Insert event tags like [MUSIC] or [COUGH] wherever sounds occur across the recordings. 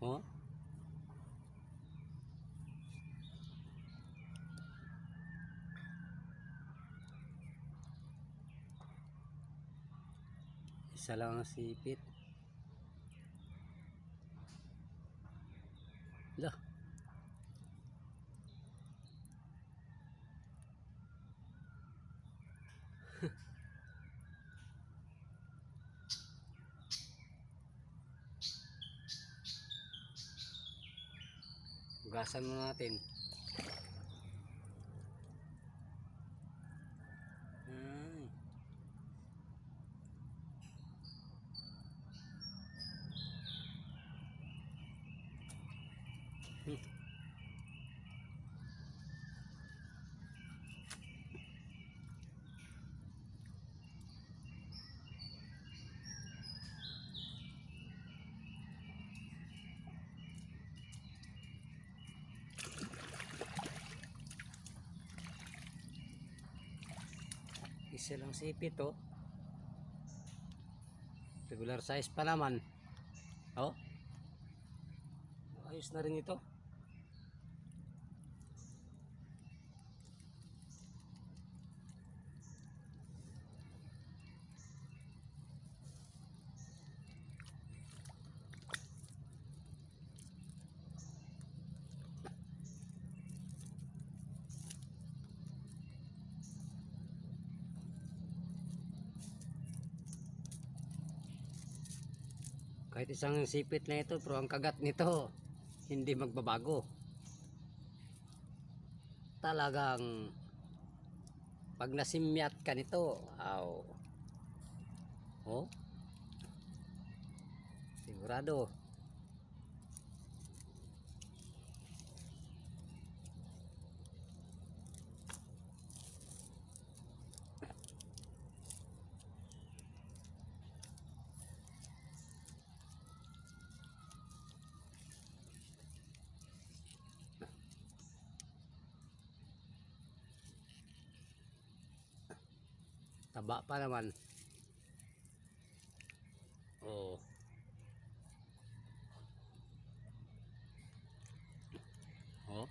Oh? Isa lang ang sipit. Hugasan mo natin. Ay. Hmm. Isa lang sipit oh. Regular size pa naman. Oh. Ayos na rin ito. Kahit isang sipit na ito, pero ang kagat nito, hindi magbabago. Talagang, pag nasimyat ka nito, aw, oh, sigurado, taba pa naman. Oh. Oh.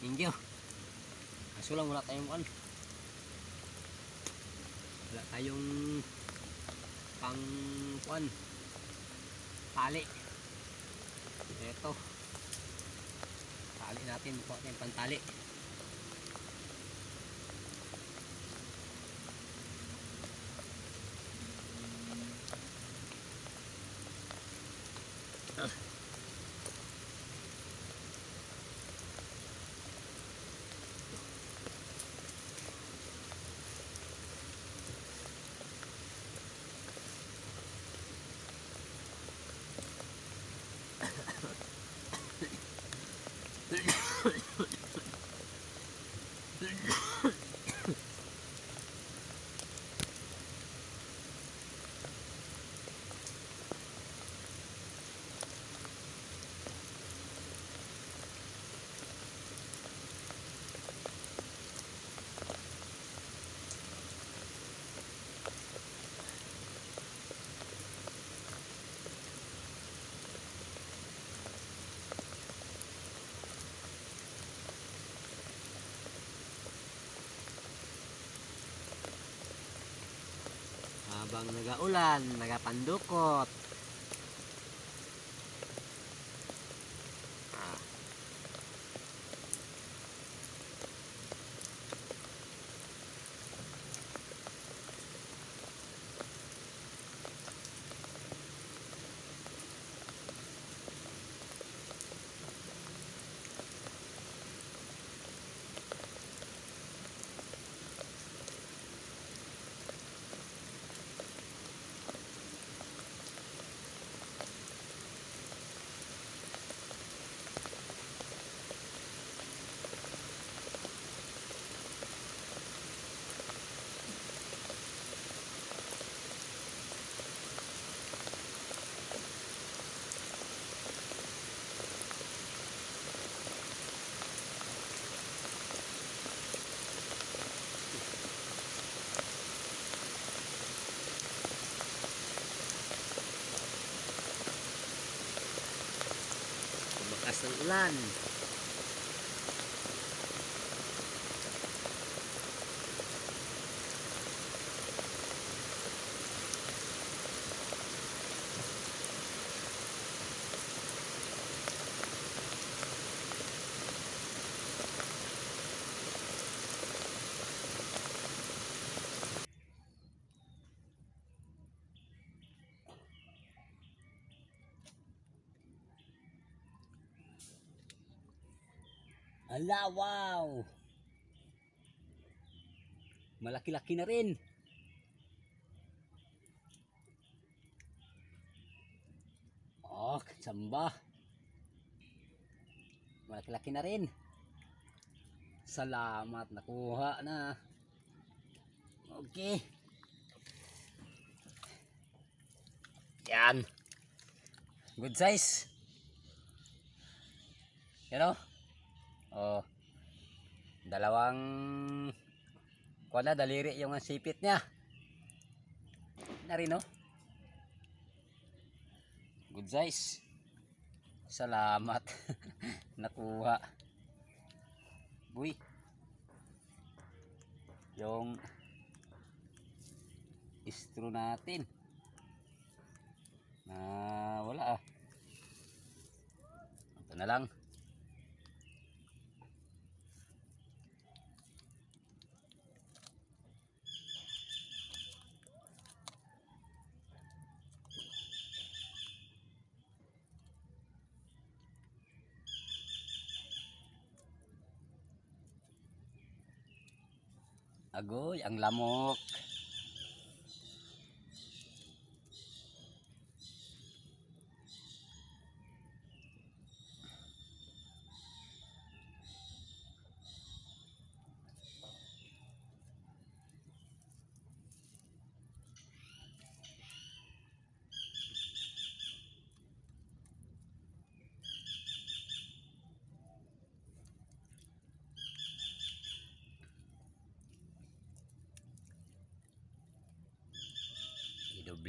Ingyo. Kaso lang wala tayong kan. Wala tayong pang kuan. Tali. Ito. Tali natin. Kuha tayong pantali. Habang nagaulan, nagapandukot. สุรัน Ala, wow! Malaki-laki na rin. Oh, samba. Malaki-laki na rin. Salamat, nakuha na. Okay. Yan. Good size. Yan o. Oh. Dalawang kuwala daliri yung sipit niya. Na rin oh. Good size. Salamat. [LAUGHS] Nakuha. Buy. Yung istro natin. Na wala ah. Ito na lang. Agoy, ang lamok.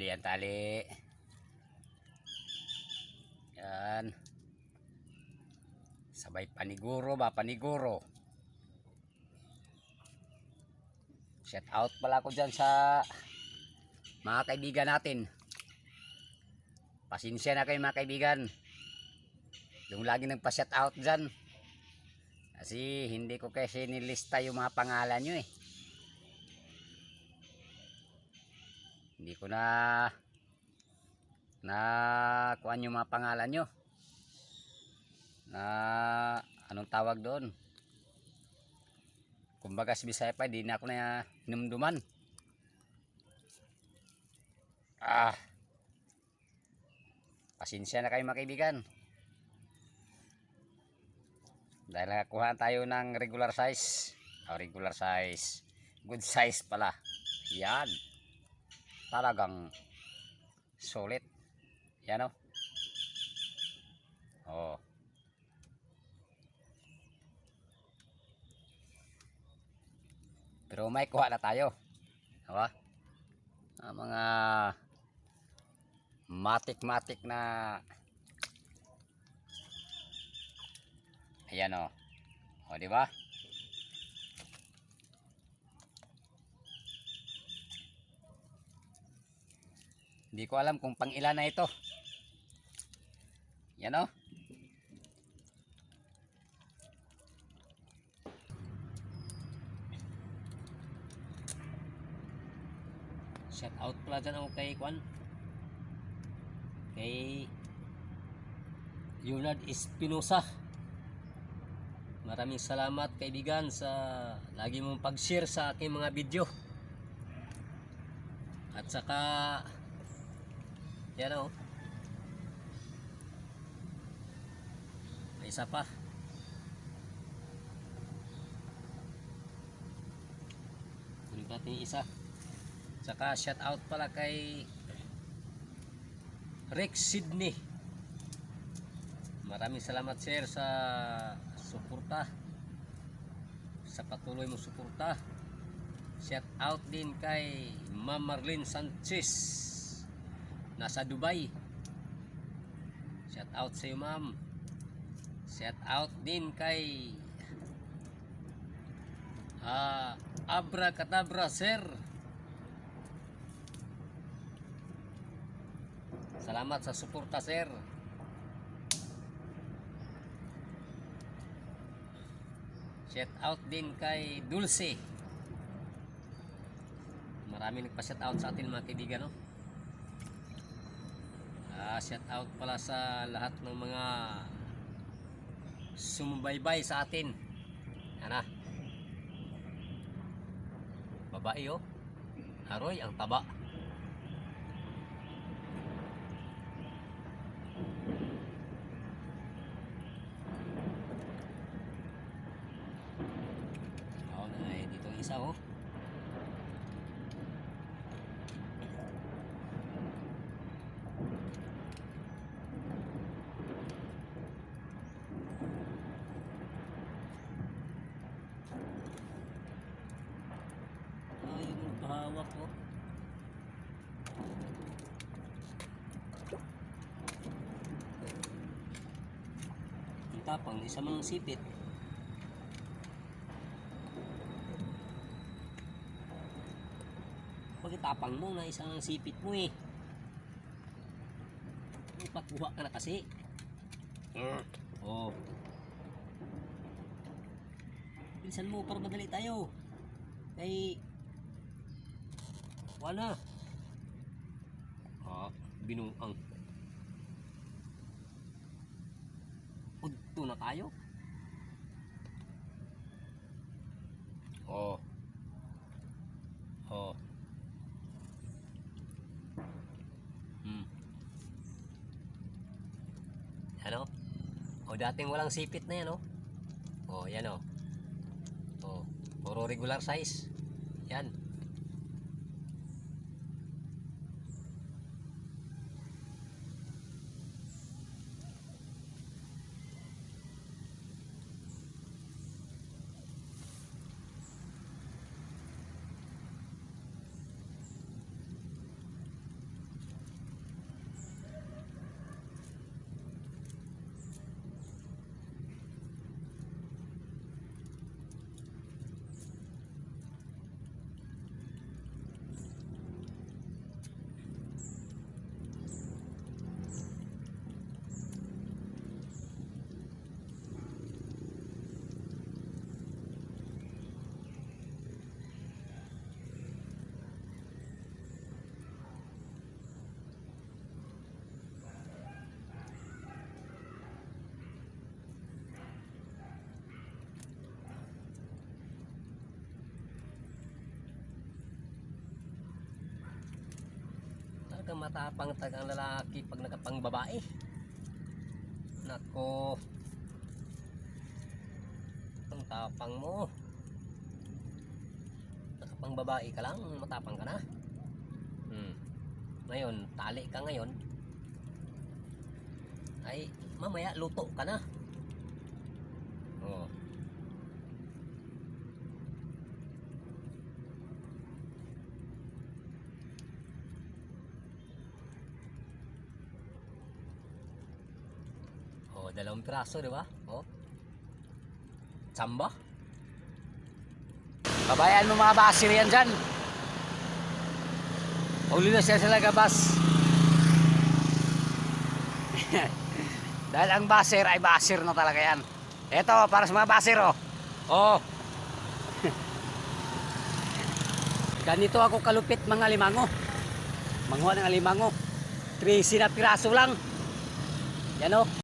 Idubli ang tali. Yan. Sabay paniguro ba? Paniguro. Shout out pala ko dyan sa mga kaibigan natin. Pasensya na kayo mga kaibigan. Yung lagi nagpa-shout out dyan. Kasi hindi ko kasi nilista yung mga pangalan nyo eh. Ko na na kuan yung mga pangalan nyo. Na anong tawag doon? Kumbaga sa Bisaya pa, di na ako na hinumduman. Ah. Pasensya na kayo mga kaibigan. Dahil nakakuha tayo ng regular size. Oh, regular size. Good size pala. Yan talagang sulit. Yan o oh. pero may kuha na tayo. Diba? Ah, mga matik matik na ayan o o diba Hindi ko alam kung pang ilan na ito. Yan o. Shout out pala dyan ako kay Kwan. Kay Leonard Espinosa. Maraming salamat kaibigan sa lagi mong pag-share sa aking mga video. At saka yan o. May isa pa. Kunin natin isa. Saka shout out pala kay Rex Sydney. Maraming salamat sir sa suporta. Sa patuloy mo suporta. Shout out din kay Ma'am Marlene Sanchez nasa Dubai. Shout out sa iyo, ma'am. Shout out din kay ah Abra Kadabra Sir. Salamat sa suporta, sir. Shout out din kay Dulce. Marami nagpa-shout out sa atin mga kaibigan, no? Ah, shout out pala sa lahat ng mga sumubaybay sa atin. Yan na. Babae, oh. Aroy, ang taba. Oo na, eh, dito ang isa, oh. Ay, magpahawak ko. Ang tapang, isa mang sipit. Pagkatapang mo na isang sipit mo eh. Ipakuha ka na kasi. Oh. Bilisan mo para madali tayo. Kay wala. Ah, binuang. Udto na tayo. Oh. Oh. Hmm. Ano? O dating walang sipit na yan, oh. Oh, yan, oh. Oh, puro regular size. Yan. Talagang matapang tagang lalaki pag nakapang babae. Nako. Ang tapang mo. Nakapang babae ka lang, matapang ka na. Hmm. Ngayon, tali ka ngayon. Ay, mamaya luto ka na. Oh. Piraso, di ba? Oh. Tsamba. Babayan mo mga basir yan dyan. Uli na siya sila gabas. [LAUGHS] Dahil ang basir ay basir na talaga yan. Ito, para sa mga basir, oh. Oh. [LAUGHS] Ganito ako kalupit mga limango. Manguha ng alimango. 13 na piraso lang. Yan, oh.